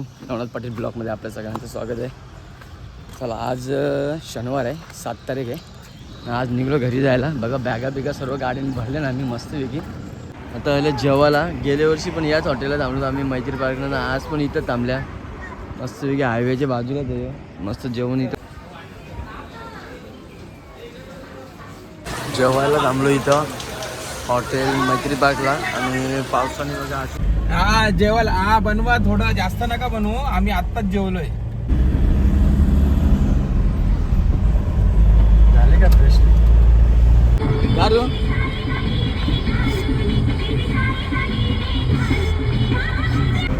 नवनाथ पाटील ब्लॉकमध्ये आपल्या सगळ्यांचं स्वागत आहे. चला आज शनिवार आहे सात तारीख आहे. आज निघलो घरी जायला. बघा बॅगा बिगा सर्व गाडीने भरले ना आम्ही मस्तपैकी. आता आले जेवायला. गेल्या वर्षी पण याच हॉटेलला थांबलो आम्ही मैत्री पार्कनं आज पण इथं थांबल्या. मस्तपैकी हायवेच्या बाजूला ते. मस्त जेवण इथं. जेवायला थांबलो इथं. हॉटेल मैत्री पार्कला. आणि पावसाने बघा हा जेवल हा बनवा थोडं जास्त नका बनवू. आम्ही आत्ताच जेवलोय. झाले का फ्रेश दारू?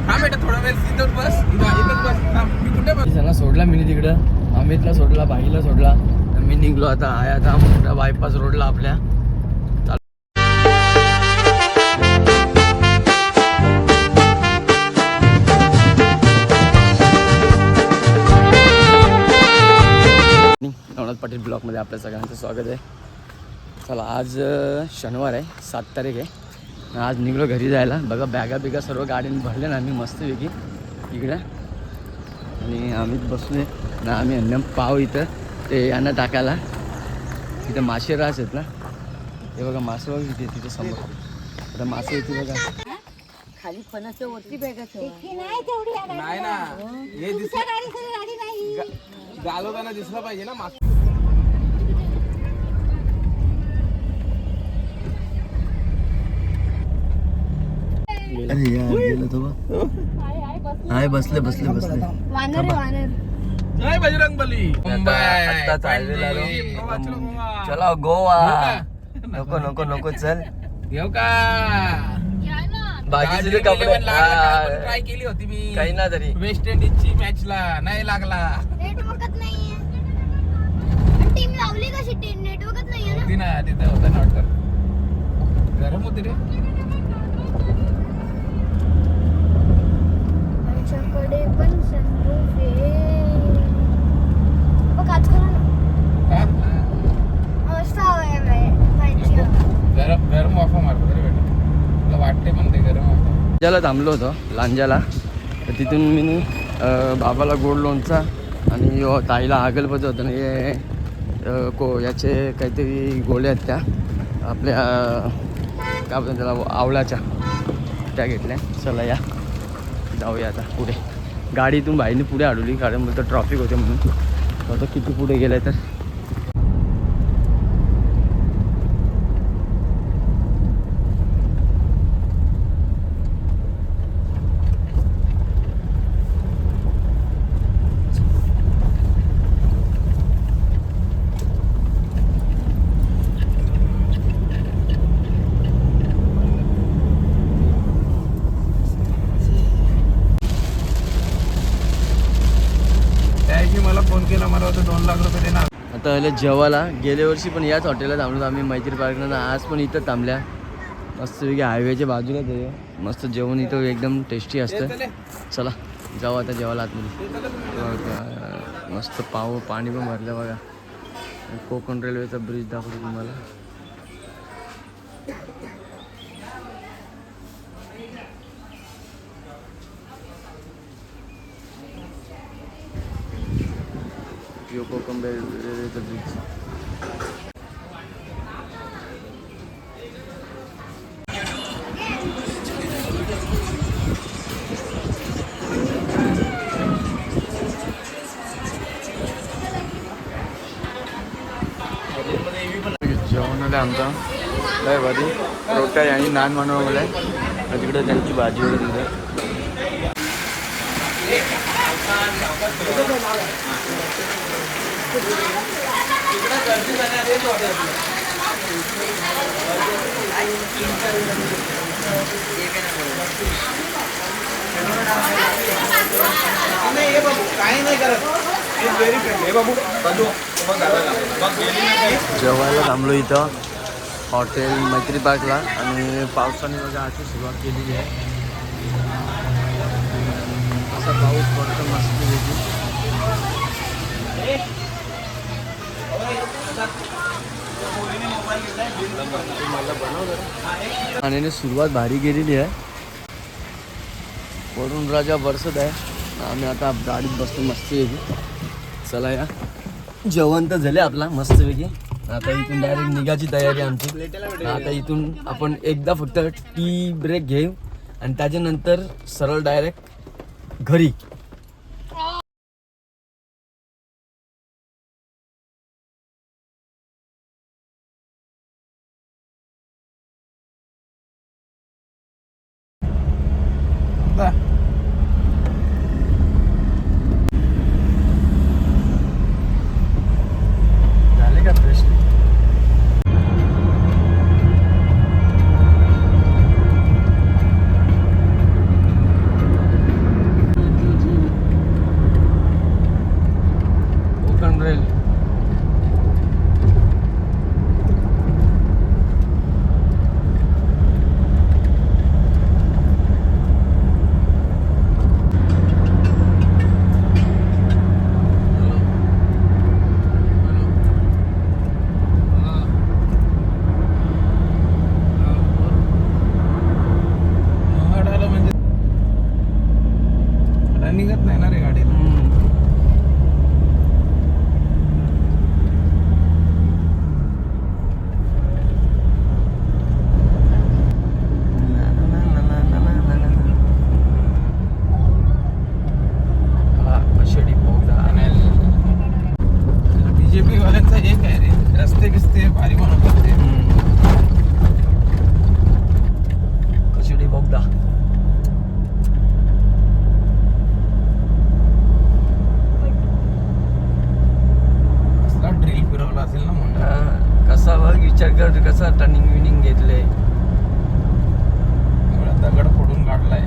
हा बेटा थोडा वेळ इथंच बस. इथं बस. मी कुठे बस? त्यांना सोडला मी तिकडं. अमितला सोडला बाईला सोडला. मी निघलो आता. आहे आता मोठा बायपास रोडला आपल्या. पाटील ब्लॉकमध्ये आपल्या सगळ्यांचं स्वागत आहे. चला आज शनिवार आहे सात तारीख आहे. आज निघलो घरी जायला. बघा बॅगा बिगा सर्व गाडीने भरले ना आम्ही मस्तपैकी. इकडं. आणि आम्ही बसलोय ना आम्ही अन्न पाव इथं ते यांना टाकायला. तिथं मासे रास आहेत ना. हे बघा मासे बघा तिथे तिथे समोर. आता मासे येते बघा. खाली फणसच्या वरती बॅगा नाही ना. हे दिस तुमच्या गाडीकडे गाडी नाही. घालवताना दिसलं पाहिजे ना माग अरे यार गेलं तो हाय बसले बसले बसले. वानर आहे, वानर. जय बजरंग बली. आता चाललेला आलो. चला गोवा. नको नको नको चल. येऊ का? बाकीचे कपडे ट्राय केली होती मी. काही ना तरी. वेस्ट इंडिजची मॅचला नाही लागला. नेटवर्कच नाहीये. टीम लावली कशी टीम नेटवर्कच नाहीये ना. होती ना तिथं होता ना वाटतं. गरम होती रे. आमच्याकडे पण सनरूफ आहे बघ आज करू ना? मस्त हवा आहे बाहेर बाहेरची हवा. गरम गरम वाफा मारतो रे बेटा. तुला वाटते पण ते गरम वाफा. लांजाला थांबलो होतो लांजाला तर तिथून मी बाबाला गोड लोणचा आणि यो ताईला आगलपचं होतं. ना हे को याचे काहीतरी गोळ्या आहेत त्या आपल्या काय त्याला आवळ्याच्या. त्या घेतल्या. चला या. जाऊया आता पुढे. गाडी इथून बाईने पुढे अडवली कारण तर ट्रॉफिक होते म्हणून. आता किती पुढे गेलं तर? देणार जेवायला. गेल्या वर्षी पण याच हॉटेलला थांबलो आम्ही मैत्री पार्कनं आज पण इथं थांबल्या. मस्तपैकी हायवेच्या बाजूला ते. मस्त जेवण इथं एकदम टेस्टी असतं. चला जाऊ आता जेवायला आतमध्ये. मस्त पाव पाणी पण भरलं बघा. कोकण रेल्वेचा ब्रिज दाखवतो तुम्हाला. यो कोकण रेल्वेचा ब्रिज जेवण आलं आमचा काय भारी रोट्या आणि नान बनवलं आहे तिकडे त्यांची भाजी वगैरे तिकडे काही नाही करत. जेवायला थांबलो इथं. हॉटेल मैत्री पार्कला. आणि पावसाने बघा अशी सुरुवात केलेली आहे. असा पाऊस पडतो मस्त. आणि सुरुवात भारी केलेली आहे. वरुण राजा बरसत आहे. आम्ही आता गाडीत बसतो मस्तपैकी. चला या. जेवण तर झाले आपला मस्तपैकी. आता इथून डायरेक्ट निघायची तयारी आमची. आता इथून आपण एकदा फक्त टी ब्रेक घेऊ आणि त्याच्यानंतर सरळ डायरेक्ट घरी. दा. झाले का फ्रेश कोकण रेल महाड आलं म्हणजे रनिंगच नाही ना रे गाडी आषाढी बोगदा बीजेपी वाल्यांचा एक आहे रे रस्ते बिस्ते भारी बनवतात ते आषाढी बोगदा असला ड्रिल फिरवला असेल ना मोठा हा, कसा कर कसा टर्निंग विनिंग घेतले एवढा दगड फोडून काढलाय.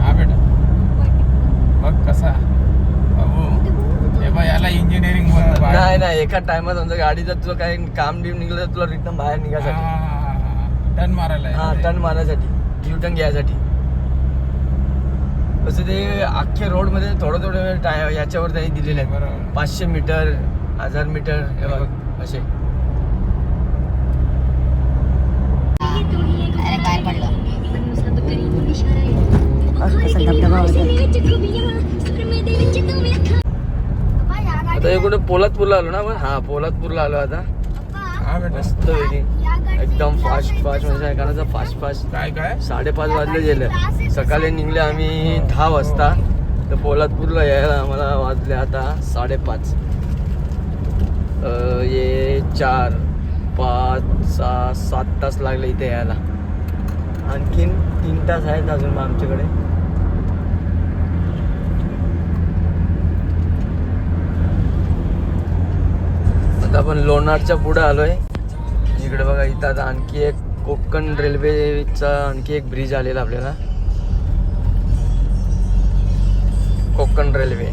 हा बेटा. बघ कसा. बाबू याला इंजिनिअरिंग नाही नाही एका टायमात समजा गाडीचं तुझं काही काम बिम निघलं तर तुला रिटर्न बाहेर निघायसाठी. टर्न मारायला. हा टर्न मारण्यासाठी यू टर्न घ्यायसाठी. असं ते अख्ख्या रोडमध्ये थोडं थोडं टाय याच्यावर त्यांनी दिलेले आहेत. बरोबर. पाचशे मीटर हजार मीटर असे अरे बाहेर पडलं आता कुठे पोलादपूरला आलो ना आपण? हा पोलादपूरला आलो आता. हा मस्त पैकी. एकदम फास्ट फास्ट म्हणजे एखादा फास्ट फास्ट काय काय? साडेपाच वाजले गेले. सकाळी निघले आम्ही दहा वाजता. तर पोलादपूरला यायला आम्हाला वाजले आता साडेपाच. ये चार पाच सहा सात तास लागले इथे यायला. आणखीन तीन तास आहेत अजून मग आमच्याकडे. आता आपण लोणारच्या पुढे आलोय. इकडे बघा इथं आता आणखी एक कोकण रेल्वेचा आणखी एक ब्रिज आलेला आपल्याला. कोकण रेल्वे.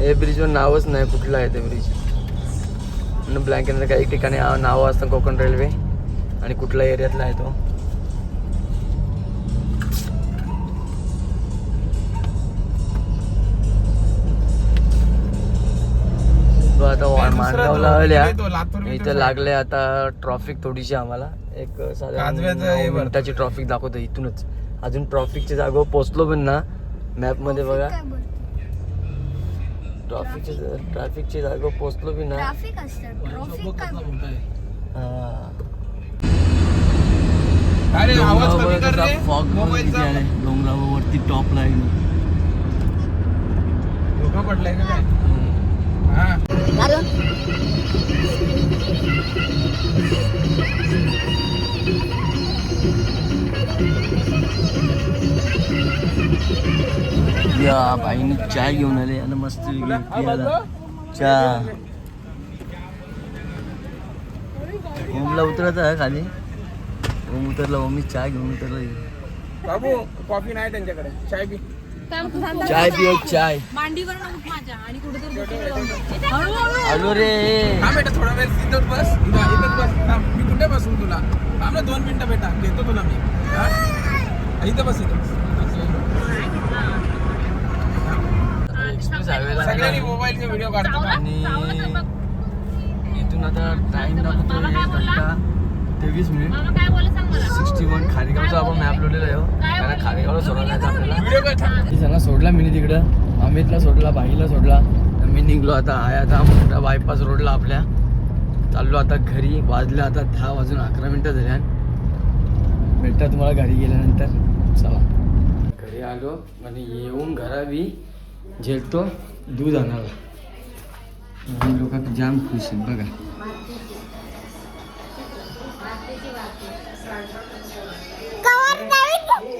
हे ब्रिजवर नावच नाही कुठलं आहे ते ब्रिज ब्लँकेट काही ठिकाणी नावं असतं कोकण रेल्वे. आणि कुठल्या एरियातला आहे तो? तो आता माणगावला तो? आल्या. इथे लागले आता ट्रॉफिक थोडीशी आम्हाला. एक साधारण. मिनिटाची ट्रॉफिक दाखवतो इथूनच. अजून ट्रॉफिकच्या जागेवर पोहोचलो पण ना मॅपमध्ये बघा. ट्रॉफिकच्या ट्रॅफिकच्या जागेवर पोहोचलो पण ना. डोंगरावर बघ किती. डोंगरावर वरती टॉप लाईन धोका पडलाय का काय? हा. या बाईने चाय घेऊन आले. आणि मस्त चहा ओमला उतरायचं आहे खाली. ओम उतरला ओमी चहा घेऊन उतरला बाबू कॉफी नाही त्यांच्याकडे. चाय पी. चाय पिओ चाय. मांडीवर नको माझ्या आणि कुठेतरी डोक्यावर लावून बस. हळूहळू. आलो रे. हा बेटा थोडा वेळ इथं बस. इथं इथंच बस. थांब. मी कुठे बसून तुला? थांब ना दोन मिनिटं बेटा. घेतो तुला मी. हा? इथं बस इथं बस. एक्सप्रेस हायवेला सगळ्यांनी मोबाईलचे व्हिडिओ काढतो. आणि इथून आता टाइम दाखवतो एक घंटा तेवीस मिनिट सिक्स्टी वन खारेगावचा आपण मॅप लोडलेला आहे हो. कारण खारेगावला सोडायला जायचं आपल्याला. त्यांना सोडला मी तिकडं. अमितला सोडला बाईला सोडला. मी निघलो आता आहे आता मोठा बायपास रोडला आपल्या. चाललो आता घरी वाजले आता दहा वाजून अकरा मिनटं झाल्या भेटता तुम्हाला घरी गेल्यानंतर. चला. घरी आलो आणि येऊन घरावी झेलतो दूध आणायला. आणि लोक जाम खुश आहेत बघा. Kavar David.